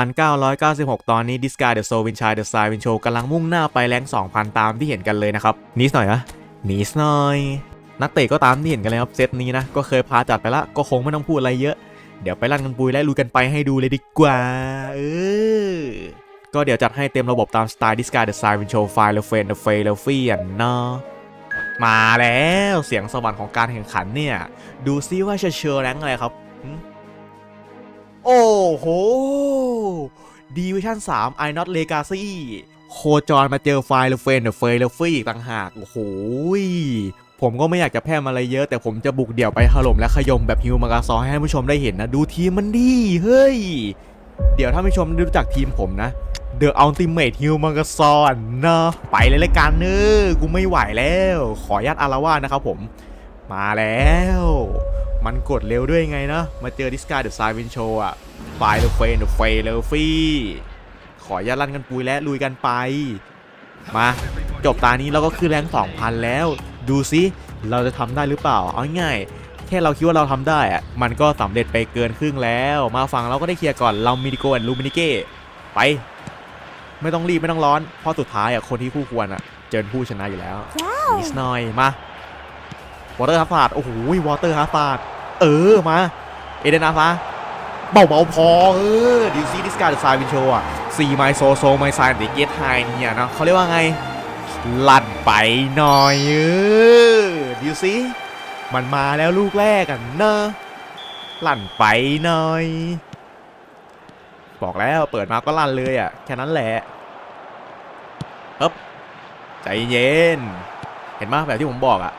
1,996 ตอนนี้ดิสกาเดอะโซวินชายเดอะไซวินโชกำลังมุ่งหน้าไปแรง2,000 ตามที่เห็นกันเลยนะครับนิดหน่อยนะนิดหน่อย นักเตะก็ตามที่เห็นกันเลยครับเซตนี้นะ ก็เคยพาจัดไปละก็คงไม่ต้องพูดอะไรเยอะ เดี๋ยวไปลั่นกันปุยและลุยกันไปให้ดูเลยดีกว่าเออก็เดี๋ยวจัดให้เต็มระบบตามสไตล์ดิสกาเดอะไซวินโชไฟล์เลเฟนเดอะเฟลเลฟี่อะเนาะมาแล้วเสียงสวรรค์ของการแข่งขันเนี่ย ดูซิว่าจะเชิญแรงอะไรครับหึ โอ้โห ดีวิชั่น3 i not legacy โคจรมาเจอไฟล์เฟนเดอะเฟลฟี่อีกต่างหาก โอ้โห ผมก็ไม่อยากจะแพร่มอะไรเยอะ แต่ผมจะบุกเดี่ยวไปถล่มและขยมแบบฮิวมากาซอให้ท่านผู้ชมได้เห็นนะ ดูทีมมันดี เฮ้ย เดี๋ยวท่านผู้ชมได้รู้จักทีมผมนะ The Ultimate h u m a n g a s o n เนะไปเลยละกันเนอกูไม่ไหวแล้ว ขออนุญาตอารวาสนะครับผม มาแล้ว มันกดเร็วด้วยไงนะ มาเจอดิสการ์เดอะไซวินโชอะไฟล์เดอะเฟนเดอะเฟลเลฟี่ ขออย่าลั่นกันปุยและลุยกันไป มา จบตานี้เราก็ขึ้นแรง 2,000 แล้ว ดูซิ เราจะทำได้หรือเปล่า เอาง่ายๆแค่เราคิดว่าเราทำได้อะมันก็สำเร็จไปเกินครึ่งแล้ว มาฟังเราก็ได้เคลียร์ก่อน เรามิดิโกแอนลูมินิเก้ ไป ไม่ต้องรีบ ไม่ต้องร้อน เพราะสุดท้ายอะคนที่คู่ควรอะ เจอผู้ชนะอยู่แล้วนิดหน่อย มาวอเตอร์ฮาร์ฟาดโอ้โหวอเตอร์ฮาร์ฟาด เออมา เอเดนอาฟาเบาเบาๆพอเออดิวซี่ดิสการ์ดซายวินโชอะซีไมโซโซไมซายดิเกตไฮเนี่ยนะเขาเรียกว่าไง ลั่นไปหน่อยเออดิวซี่มันมาแล้วลูกแรกอะเนอะลั่นไปหน่อย บอกแล้วเปิดมาก็ลั่นเลยอะแค่นั้นแหละฮึบใจเย็น เห็นไหมแบบที่ผมบอกอะ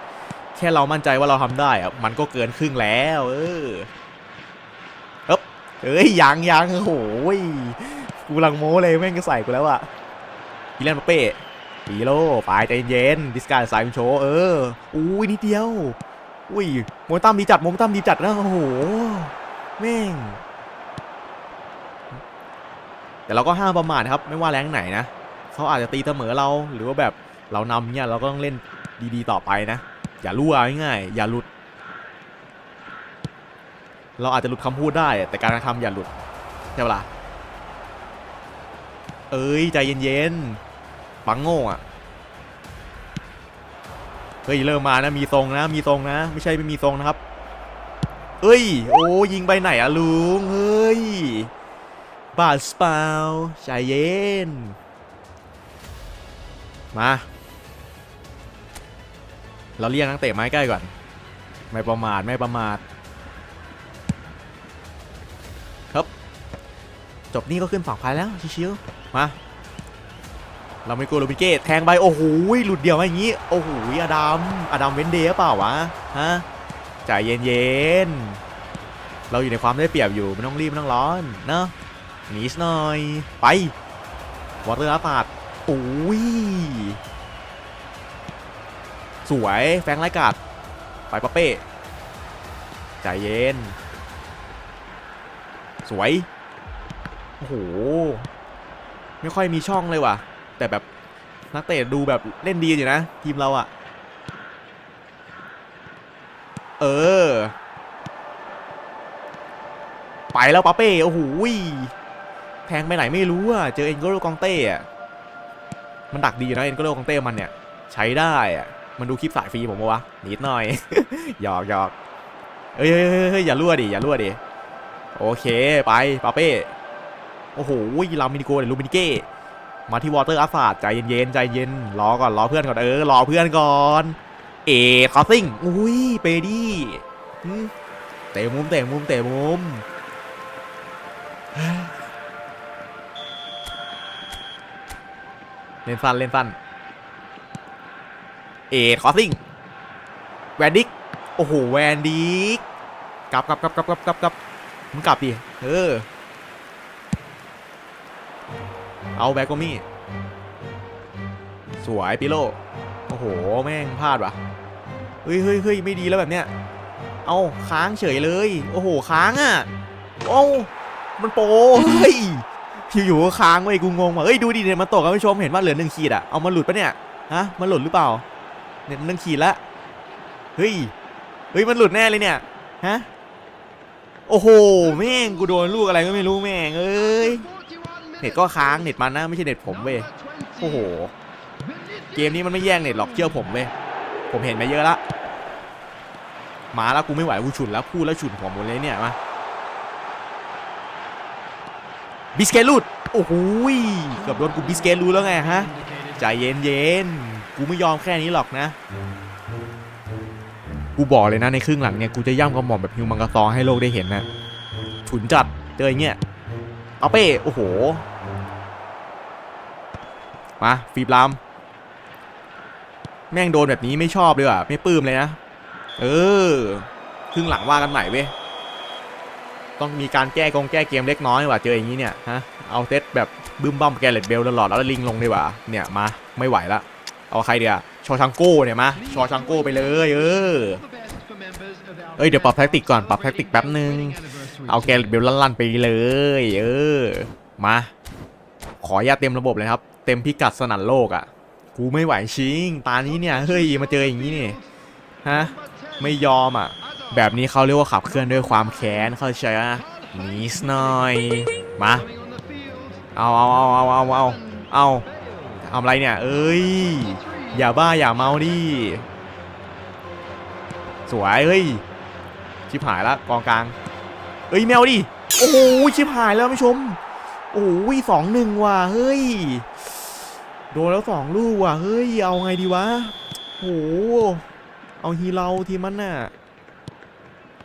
แค่เรามั่นใจว่าเราทำได้อะมันก็เกินครึ่งแล้ว เออเอ๊บเอ้ยยังยังโอ้โหยกูลังโม้เลยแม่งก็ใส่กูแล้วอะอีเลนมาเป้ปีโลปลายใจเย็นดิสการ์ดสายมโชเอออุ้ยนิดเดียวอุ้ยโมตั้มดีจัดโมตั้มดีจัดนะโอ้โหแม่งแต่เราก็ห้ามประมาทครับ ไม่ว่าแรงไหนนะเขาอาจจะตีเสมอเราหรือว่าแบบเรานำเนี่ยเราก็ต้องเล่นดีๆต่อไปนะ อย่ารั่วง่ายๆอย่าหลุด เราอาจจะหลุดคำพูดได้ แต่การกระทำอย่าหลุดใช่ปะล่ะเอ้ยใจเย็นๆปังโง่อะเฮ้ยเริ่มมานะมีทรงนะมีทรงนะ ไม่ใช่ไม่มีทรงนะครับ เอ้ย โอ้ยิงไปไหนอะลุงเฮ้ยบาสเปล่าใจเย็น มา เราเรียกนักเตะไม้ใกล้ก่อน ไม่ประมาทไม่ประมาทครับจบนี่ก็ขึ้นฝั่งพายแล้วชิวๆมาเราไม่กลัวโรบิเก้แทงไปโอ้โหหลุดเดียวมาอย่างงี้โอ้โหอดัมอดัมเวนเดย์เปล่าวะฮะใจเย็นๆเราอยู่ในความได้เปรียบอยู่ไม่ต้องรีบไม่ต้องร้อนเนาะหนีสหน่อยไปวอเตอร์อาปาดโอ้ย สวยแฟงไล่กัดไปปะเป้ใจเย็น สวย โอ้โห ไม่ค่อยมีช่องเลยว่ะ แต่แบบนักเตะดูแบบเล่นดีอยู่นะ ทีมเราอะเออ ไปแล้วปาเป้ โอ้โหแทงไปไหนไม่รู้อะเจอเอ็นโกโลกองเต้อะมันดักดีอยู่นะเอ็นโกโลกองเต้มันเนี่ย ใช้ได้อะ มันดูคลิปสายฟรีผมปะวะนิดหน่อยหยอกหยอกเอ้ยเฮ้ยอย่ารั่วดิอย่ารั่วดิโอเคไปปาเป้โอ้โหลามินิโกเดี๋ยวลูมินิเก้มาที่วอเตอร์อาฟาดใจเย็นๆใจเย็นรอก่อนรอเพื่อนก่อนเออรอเพื่อนก่อนเอคอสซิงอุ้ยเปดี้เตะมุมเตะมุมเตะมุมเล่นสั้นเล่นสั้น อคอสซิงแวนดิกโอ้โหแวนดิกกลับกลับกลับกลับกลับกลับกลับมึงกลับดิเออเอาแบกโกมี่สวยปิโลโอ้โห แม่งพลาดวะเฮ้ยเฮ้ยเฮ้ยไม่ดีแล้วแบบเนี้ยเอาค้างเฉยเลย โอ้โหค้างอะโอ้มันโปเฮ้ยอยู่ๆก็ค้างเว้ยกูงงว่ะเฮ้ยดูดิเนี่ยมันตกกันผู้ชมเห็นว่าเหลือหนึ่งขีดอะเอามันหลุดปะเนี่ยฮะมันหลุดหรือเปล่า เนี่ยหนึ่งขีดละเฮ้ยเฮ้ยมันหลุดแน่เลยเนี่ยฮะโอ้โหแม่งกูโดนลูกอะไรก็ไม่รู้แม่งเอ้ยเน็ตก็ค้างเน็ตมันนะไม่ใช่เน็ตผมเว้ยโอ้โหเกมนี้มันไม่แย่งเน็ตหรอกเชื่อผมเว้ยผมเห็นมาเยอะละมาแล้วกูไม่ไหวกูฉุนแล้วพูดแล้วฉุนหัวหมดเลยเนี่ยมาบิสเกตลูดโอ้โหเกือบโดนกูบิสเกตลูดแล้วไงฮะ ใจเย็นเย็นๆกูไม่ยอมแค่นี้หรอกนะ กูบอกเลยนะในครึ่งหลังเนี่ยกูจะย่ำกระหม่อมแบบฮิวมังกรซอให้โลกได้เห็นนะฉุนจัดเจออย่างเงี้ยเอาเป้โอ้โห มาฟีบลามแม่งโดนแบบนี้ไม่ชอบเลยอะไม่ปลื้มเลยนะ เออ ครึ่งหลังว่ากันใหม่เว้ย ต้องมีการแก้กงแก้เกมเล็กน้อยว่ะเจออย่างนี้เนี่ยฮะเอาเซตแบบบึ้มบั้มแกเลตเบลตลอดแล้วลิงลงดีกว่าเนี่ยมาไม่ไหวละเอาใครเดียวชอชังโก้เนี่ยมาชอชังโก้ไปเลยเออเอ้ยเดี๋ยวปรับแท็กติกก่อนปรับแท็กติกแป๊บนึงเอาแกเลตเบลลั่นๆไปเลยเออมาขออนุญาเต็มระบบเลยครับ เต็มพิกัดสนั่นโลกอะกูไม่ไหวชิงตานี้เนี่ยเฮ้ยมาเจออย่างนี้นี่ฮะไม่ยอมอะ แบบนี้เขาเรียกว่าขับเคลื่อนด้วยความแค้นเข้าใจอะนิดหน่อยมาเอาเอาเอาเอาเอาเอาเอาทำอะไรเนี่ยเอ้ยอย่าบ้าอย่าเมาดิสวยเฮ้ยชิบหายละกองกลางเอ้ยแมวดิโอ้โหชิบหายแล้วผู้ชมโอ้ยสองหนึ่งว่ะเฮ้ยโดนแล้วสองลูกว่ะเฮ้ยเอาไงดีวะโอ้โหเอาฮีเราทีมมันน่ะ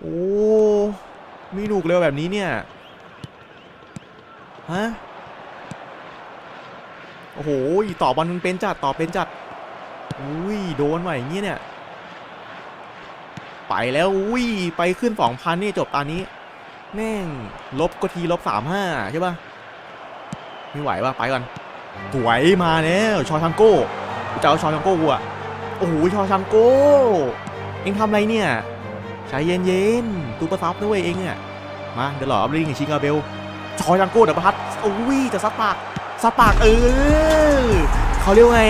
โอ้ มีหนุกเร็วแบบนี้เนี่ย ฮะ โอ้โห ต่อบอลมันเป็นจัด ต่อเป็นจัด อุ้ย โดนว่ะอย่างงี้เนี่ย ไปแล้ว อุ้ย ไปขึ้น2,000นี่จบตอนนี้ แม่ง ลบก็ทีลบ35ใช่ปะไม่ไหวว่ะ ไปก่อน สวยมาแล้วชอชังโก้จะเอาชอชังโก้กูอะโอ้โหชอชังโก้ เอ็งทำอะไรเนี่ย ใจเย็นๆตูประซับด้วยเองเนี่ยมาเดี๋ยวหล่ออัพลิงกับชิงาเบลชอชังโก้เดี๋ยวประทัดโอ้ยจะซัดปากซัดปากเออเขาเรียกไง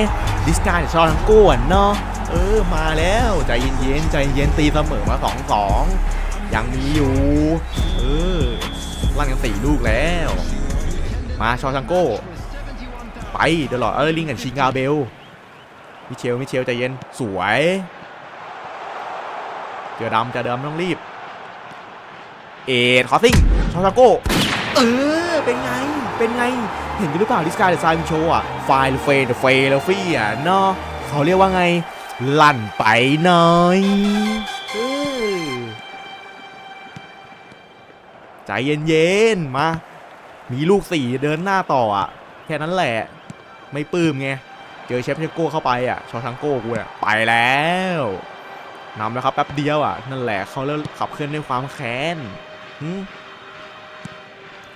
ดิสการชอชังโก้เนาะเออมาแล้วใจเย็นๆใจเย็นตีเสมอมาสองสองยังมีอยู่เออลั่นกันสี่ลูกแล้ว มาชอชังโก้ ไปเดี๋ยวหลอเออร์ลิงกับชิงาเบลมิเชลมิเชลใจเย็นสวย เจอดำเจอดำต้องรีบ เอ็ดคอสซิงชอชังโก้เออเป็นไงเป็นไง เห็นกันหรือเปล่าดิสกายเดอะไซน์โชว์อะไฟล์เฟย์เฟย์เลฟี่อะเนาะเขาเรียกว่าไง ลั่นไปหน่อยเออใจเย็นๆ มา มีลูกสี่เดินหน้าต่ออะ แค่นั้นแหละ ไม่ปลื้มไง เจอเชฟเทโก้เข้าไปอะ ชอทังโก้กูเนี่ยไปแล้ว นำแล้วครับแป๊บเดียวอะนั่นแหละเขาเริ่มขับเคลื่อนด้วยความแค้น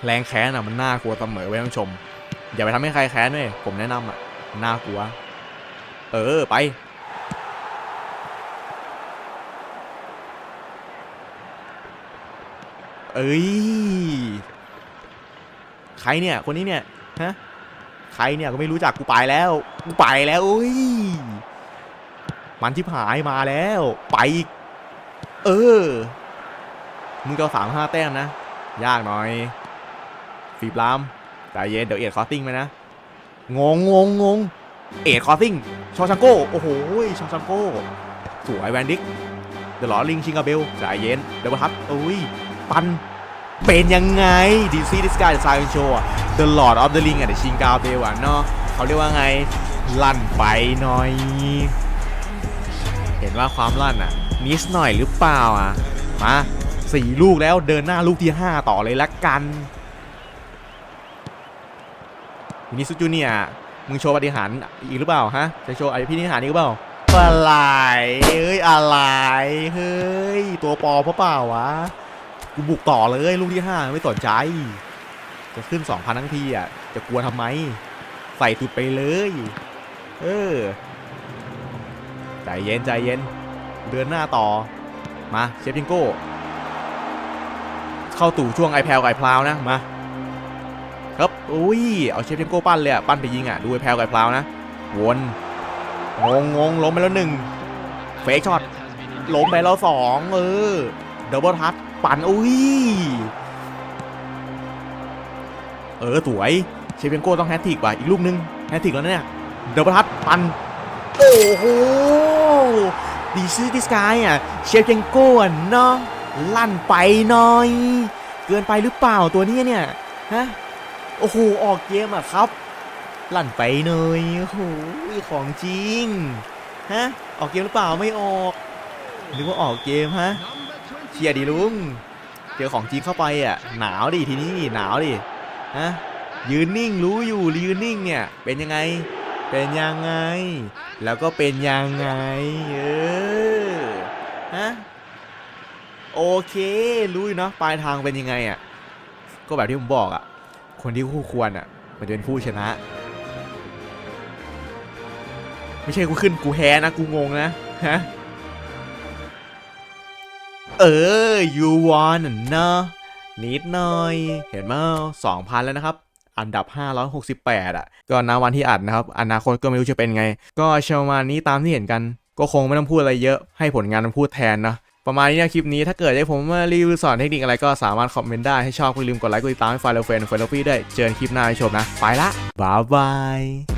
แรงแค้นอะมันน่ากลัวเสมอไว้ยท่านผู้ชม อย่าไปทำให้ใครแค้นเลยผมแนะนำอะนน่ากลัว เออไปเอ้ย ใครเนี่ย คนนี้เนี่ย ฮะ ใครเนี่ยก็ไม่รู้จักกูไปแล้ว กูไปแล้วอุ้ย มันที่หายมาแล้ว ไปอีก เออ มึงจะสามห้าแต้มนะ ยากหน่อยฟีบลามใจเย็นเดี๋ยวเอ็ดคอสติ้งไปนะ งงงงงงเอ็ดคอสติ้งชอชังโก้ โอ้โหชอชังโก้ สวยแวนดิกเดี๋ยวรอลิงชิงกาเบลใจเย็นเดี๋ยวบัทัดอุ้ย ปัน เป็นยังไงดีซีดิสกายซายโชว์ The Lord of the Ring อะเดี๋ยวชิงกาเบลอะเนาะเขาเรียกว่าไง ลั่นไปหน่อย ห็นว่าความลั่นอะนิดหน่อยหรือเปล่าอะมาสี่ลูกแล้วเดินหน้าลูกที่ 5 ต่อเลยละกันวินิสุจูเนียมึงโชว์ปฏิหารอีกหรือเปล่าฮะจะโชว์ไอพี่นิหารอีกหรือเปล่าอะไรเอ้ยอะไรเฮ้ยตัวปอเพราะเปล่าวะกูบุกต่อเลยลูกที่ห้าไม่สนใจ จะขึ้นสองพันทั้งทีอะจะกลัวทำไม ใส่ตุดไปเลย เออ ใจเย็นใจเย็น เดินหน้าต่อ มาเชฟพิงโก้ เข้าตู่ช่วงไอแพลวไอพลาวนะมาครับอุ้ยเอาเชฟพิงโก้ปั้นเลยอะปั้นไปยิงอะดูไอแพลวไอพลาวนะวนงงงงล้มไปแล้วหนึ่งเฟกช็อตล้มไปแล้วสองเออดับเบิลทัชปั่นอุ้ยเออสวยเชฟเปียงโก้ต้องแฮตทริกว่ะอีกลูกนึงแฮตทริกแล้วเนี่ยเดบทัศปัน โอ้โห ดีซื้อดิสกายอะเชฟเปียงโก้เนาะลั่นไปหน่อย เกินไปหรือเปล่าตัวนี้เนี่ยฮะโอ้โหออกเกมอะครับ ลั่นไปหน่อยโอ้โหของจริงฮะออกเกมหรือเปล่าไม่ออกหรือว่าออกเกมฮะเชียร์ดีลุงเจอของจริงเข้าไปอะหนาวดิทีนี้หนาวดิฮะยืนนิ่งรู้อยู่ยืนนิ่งเนี่ยเป็นยังไง เป็นยังไง แล้วก็เป็นยังไง เออ ฮะ โอเครู้อยู่เนอะปลายทางเป็นยังไงอะ ก็แบบที่ผมบอกอะ คนที่คู่ควรอะ มันจะเป็นผู้ชนะ ไม่ใช่กูขึ้นกูแพ้นะ กูงงนะ ฮะ เออ you want เนอะนิดหน่อย เห็นไหมสองพันแล้วนะครับ อันดับ 568 อะ ก็ณวันที่อัดนะครับ อนาคตก็ไม่รู้จะเป็นไง ก็เชามานี้ตามที่เห็นกัน ก็คงไม่ต้องพูดอะไรเยอะ ให้ผลงานมันพูดแทนนะประมาณนี้นะคลิปนี้ถ้าเกิดให้ผมรีวิวสอนเทคนิคอะไรก็สามารถคอมเมนต์ได้ ให้ชอบก็ลืมกดไลค์กดติดตามให้ไฟล์เราเฟนเฟนแล้วพี่ได้วยเจอกันคลิปหน้าให้ชมนะ ไปละบ๊ายบาย